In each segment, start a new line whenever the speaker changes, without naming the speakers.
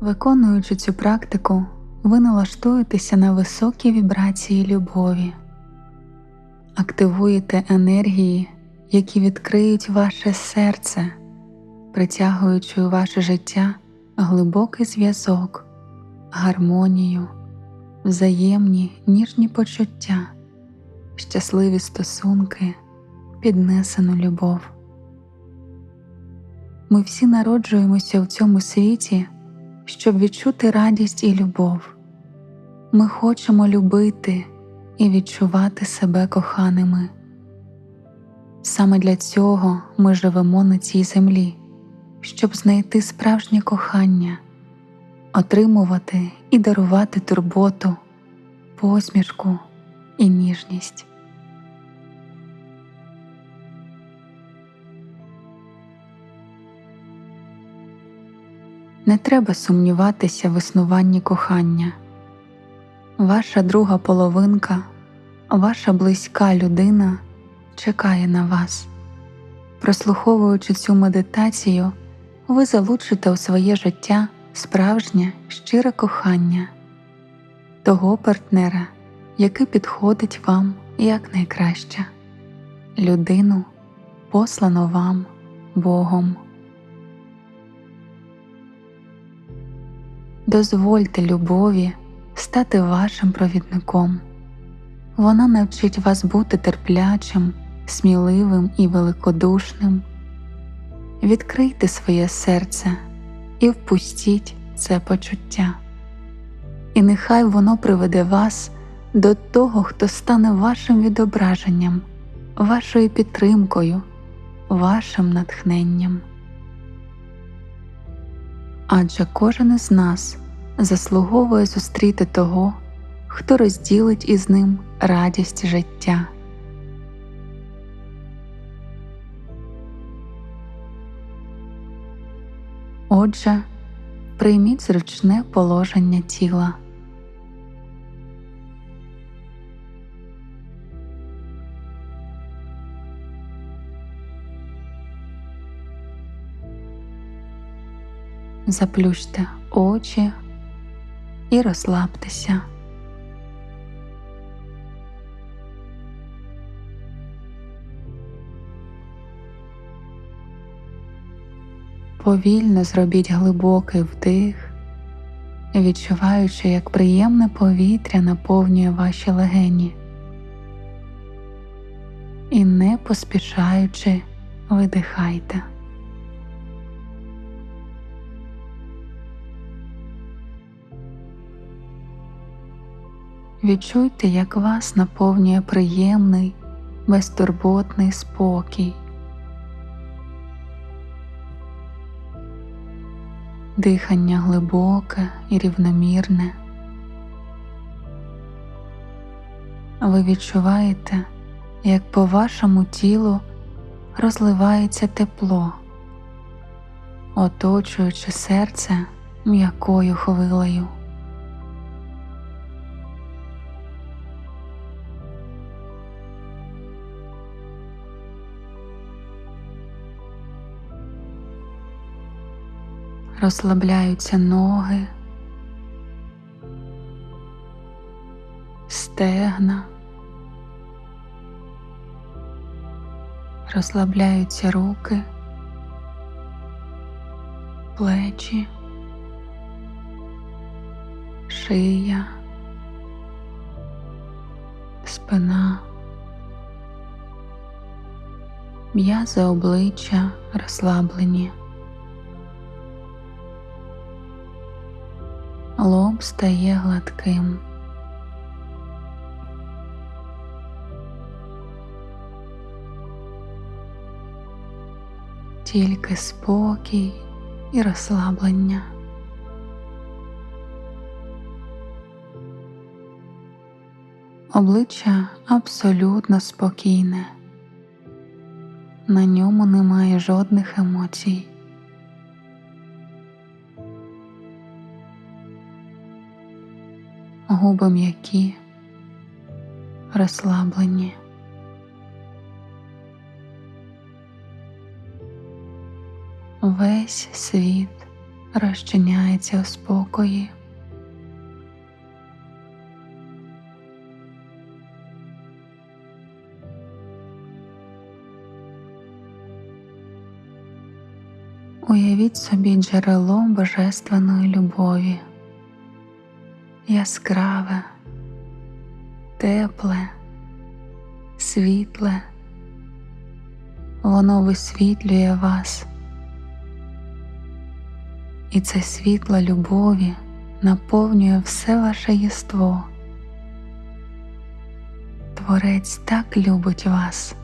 Виконуючи цю практику, ви налаштуєтеся на високі вібрації любові, активуєте енергії, які відкриють ваше серце, притягуючи у ваше життя глибокий зв'язок, гармонію, взаємні ніжні почуття, щасливі стосунки, піднесену любов. Ми всі народжуємося в цьому світі, щоб відчути радість і любов. Ми хочемо любити і відчувати себе коханими. Саме для цього ми живемо на цій землі, щоб знайти справжнє кохання, отримувати і дарувати турботу, посмішку і ніжність. Не треба сумніватися в існуванні кохання. Ваша друга половинка, ваша близька людина чекає на вас. Прослуховуючи цю медитацію, ви залучите у своє життя справжнє щире кохання того партнера, який підходить вам якнайкраще, людину, послану вам Богом. Дозвольте любові стати вашим провідником. Вона навчить вас бути терплячим, сміливим і великодушним. Відкрийте своє серце і впустіть це почуття. І нехай воно приведе вас до того, хто стане вашим відображенням, вашою підтримкою, вашим натхненням адже кожен із нас заслуговує зустріти того, хто розділить із ним радість життя. Отже, прийміть зручне положення тіла. Заплющте очі і розслабтеся. Повільно зробіть глибокий вдих, відчуваючи, як приємне повітря наповнює ваші легені. І не поспішаючи видихайте. Відчуйте, як вас наповнює приємний, безтурботний спокій. Дихання глибоке і рівномірне. Ви відчуваєте, як по вашому тілу розливається тепло, оточуючи серце м'якою хвилею. Розслабляються ноги, стегна, розслабляються руки, плечі, шия, спина. М'язи обличчя розслаблені. Лоб стає гладким. Тільки спокій і розслаблення. Обличчя абсолютно спокійне, на ньому немає жодних емоцій. Губи м'які, розслаблені. Весь світ розчиняється у спокої. Уявіть собі джерело божественної любові, яскраве, тепле, світле, воно висвітлює вас, і це світло любові наповнює все ваше єство. Творець так любить вас.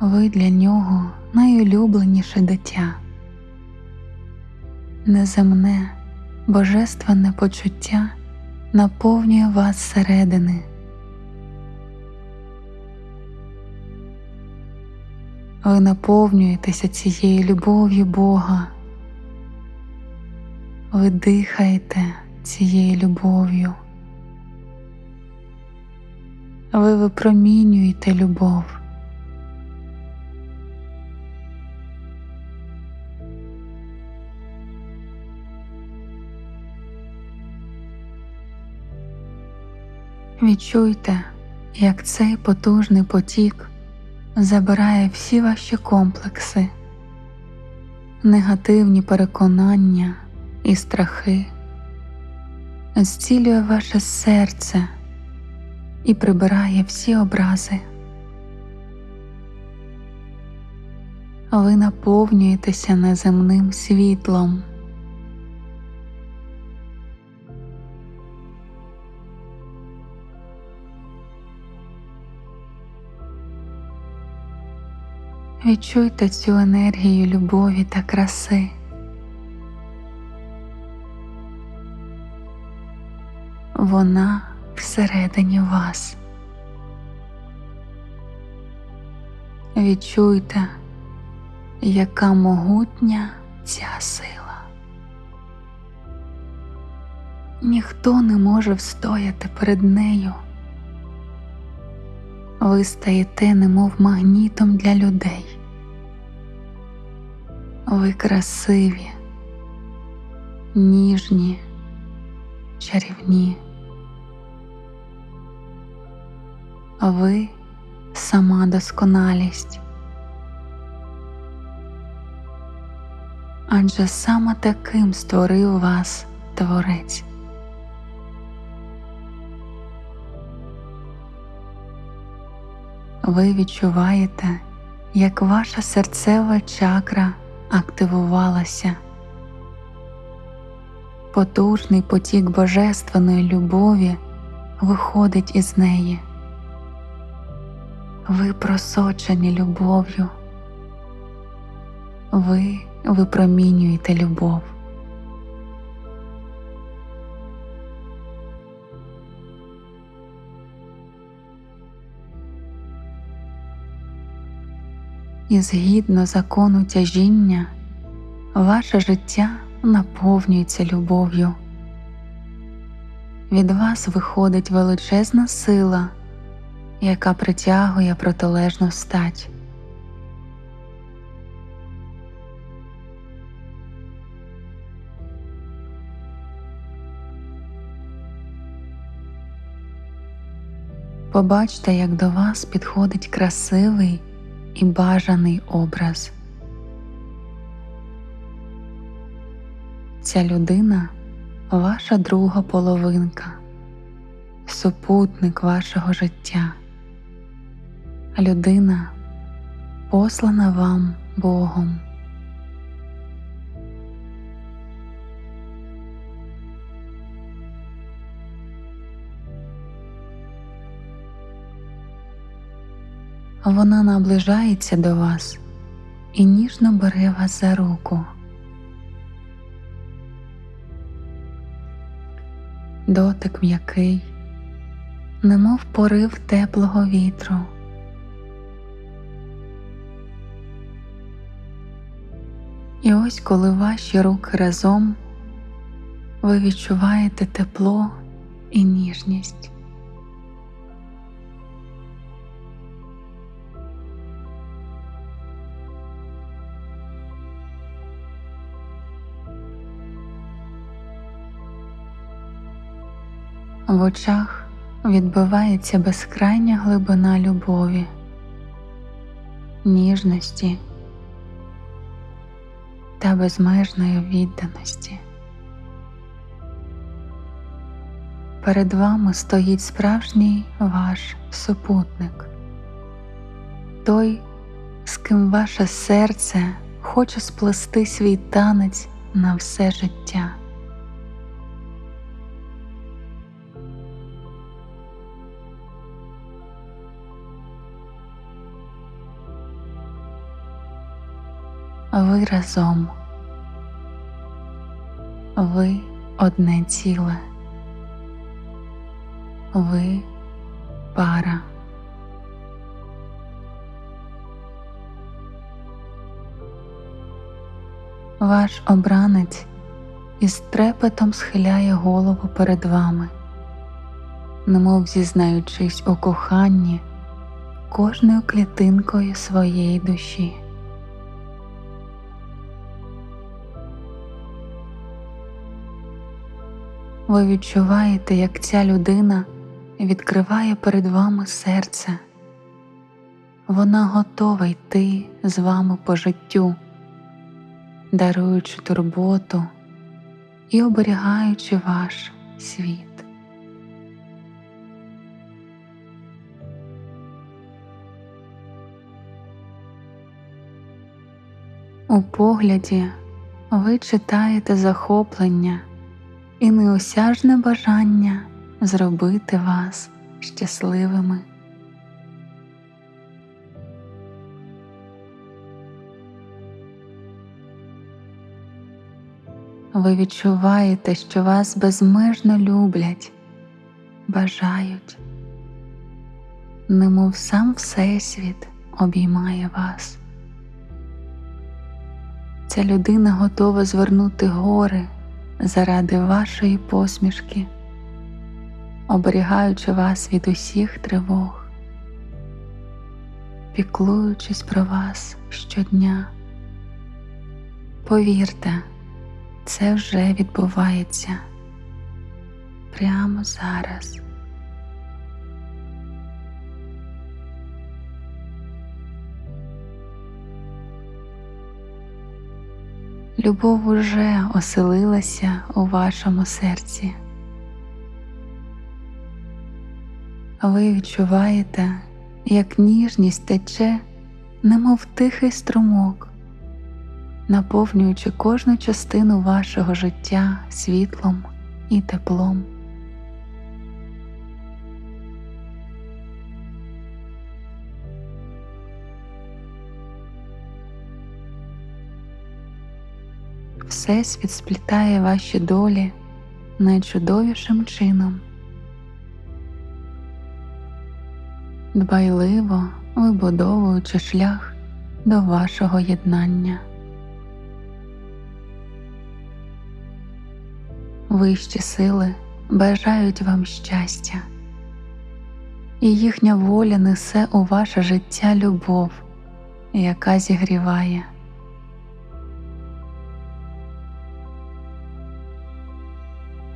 Ви для нього найулюбленіше дитя, неземне, божественне почуття наповнює вас зсередини. Ви наповнюєтеся цією любов'ю Бога, ви дихаєте цією любов'ю, ви випромінюєте любов. Відчуйте, як цей потужний потік забирає всі ваші комплекси, негативні переконання і страхи, зцілює ваше серце і прибирає всі образи. Ви наповнюєтеся неземним світлом. Відчуйте цю енергію любові та краси. Вона всередині вас. Відчуйте, яка могутня ця сила. Ніхто не може встояти перед нею. Ви стаєте немов магнітом для людей. Ви красиві, ніжні, чарівні. Ви сама досконалість. Адже саме таким створив вас Творець. Ви відчуваєте, як ваша серцева чакра активувалася. Потужний потік божественної любові виходить із неї. Ви просочені любов'ю, ви випромінюєте любов. І згідно закону тяжіння, ваше життя наповнюється любов'ю. Від вас виходить величезна сила, яка притягує протилежну стать. Побачте, як до вас підходить красивий і бажаний образ. Ця людина ваша друга половинка, супутник вашого життя, людина послана вам Богом. Вона наближається до вас і ніжно бере вас за руку. Дотик м'який, немов порив теплого вітру. І ось коли ваші руки разом ви відчуваєте тепло і ніжність. В очах відбивається безкрайня глибина любові, ніжності та безмежної відданості. Перед вами стоїть справжній ваш супутник, той, з ким ваше серце хоче сплести свій танець на все життя. Ви разом, ви одне ціле, ви пара. Ваш обранець із трепетом схиляє голову перед вами, немов зізнаючись у коханні кожною клітинкою своєї душі. Ви відчуваєте, як ця людина відкриває перед вами серце. Вона готова йти з вами по життю, даруючи турботу і оберігаючи ваш світ. У погляді ви читаєте захоплення і неосяжне бажання зробити вас щасливими. Ви відчуваєте, що вас безмежно люблять, бажають, немов сам Всесвіт обіймає вас. Ця людина готова звернути гори заради вашої посмішки, оберігаючи вас від усіх тривог, піклуючись про вас щодня. Повірте, це вже відбувається прямо зараз. Любов уже оселилася у вашому серці. Ви відчуваєте, як ніжність тече, немов тихий струмок, наповнюючи кожну частину вашого життя світлом і теплом. Всесвіт сплітає ваші долі найчудовішим чином. Дбайливо вибудовуючи шлях до вашого єднання. Вищі сили бажають вам щастя, і їхня воля несе у ваше життя любов, яка зігріває.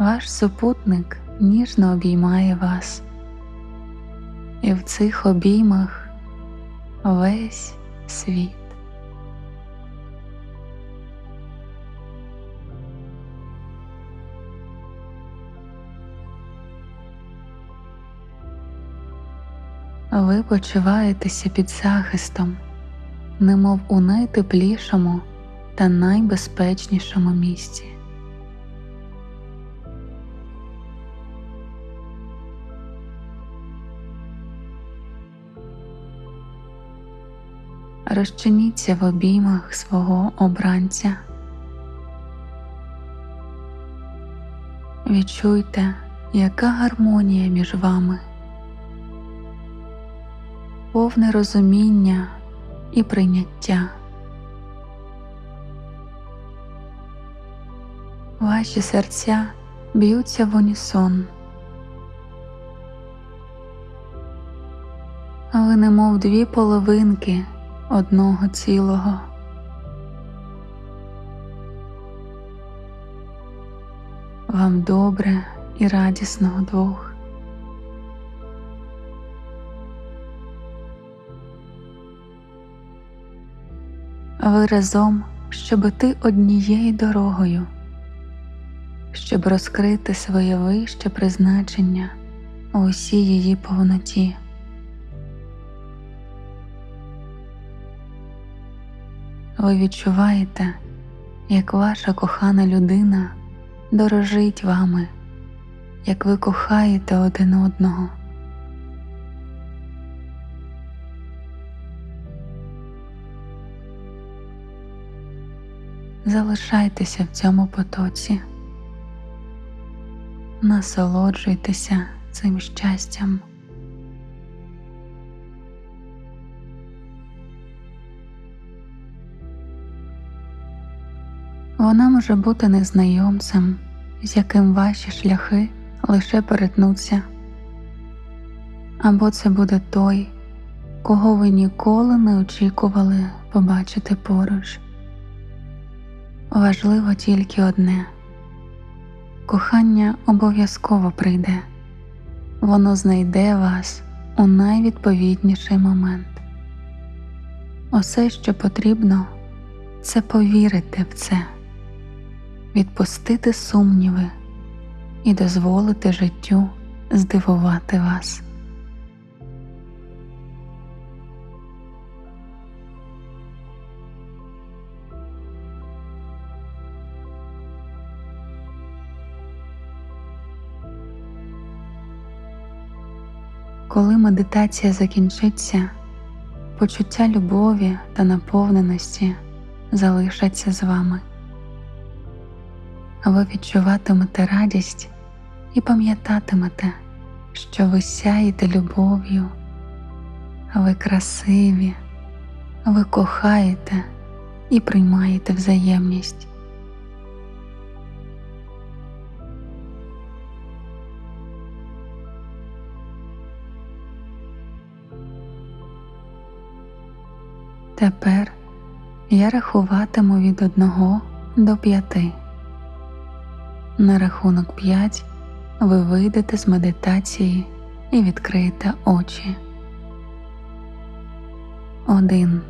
Ваш супутник ніжно обіймає вас, і в цих обіймах весь світ. Ви почуваєтеся під захистом, немов у найтеплішому та найбезпечнішому місці. Розчиніться в обіймах свого обранця. Відчуйте, яка гармонія між вами, повне розуміння і прийняття. Ваші серця б'ються в унісон. Ви немов дві половинки одного цілого. Вам добре і радісно удвох. Ви разом, щоб іти однією дорогою, щоб розкрити своє вище призначення у усій її повноті. Ви відчуваєте, як ваша кохана людина дорожить вами, як ви кохаєте один одного. Залишайтеся в цьому потоці, насолоджуйтеся цим щастям. Вона може бути незнайомцем, з яким ваші шляхи лише перетнуться, або це буде той, кого ви ніколи не очікували побачити поруч. Важливо тільки одне кохання обов'язково прийде, воно знайде вас у найвідповідніший момент. Усе, що потрібно, це повірити в це відпустити сумніви і дозволити життю здивувати вас. Коли медитація закінчиться, почуття любові та наповненості залишаться з вами ви відчуватимете радість і пам'ятатимете, що ви сяєте любов'ю, ви красиві, ви кохаєте і приймаєте взаємність. Тепер я рахуватиму від одного до п'яти. На рахунок 5 ви вийдете з медитації і відкриєте очі. Один.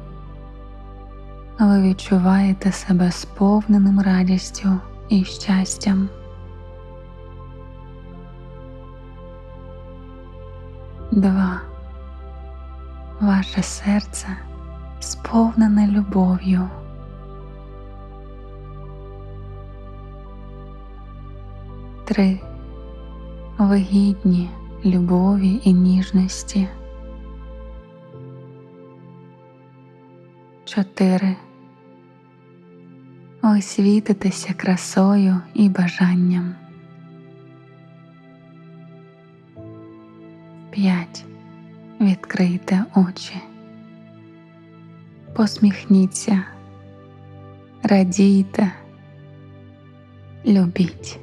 Ви відчуваєте себе сповненим радістю і щастям. Два. Ваше серце сповнене любов'ю. 3. Ви гідні любові і ніжності. 4. Ви світитеся красою і бажанням. 5. Відкрийте очі. Посміхніться, радійте, любіть.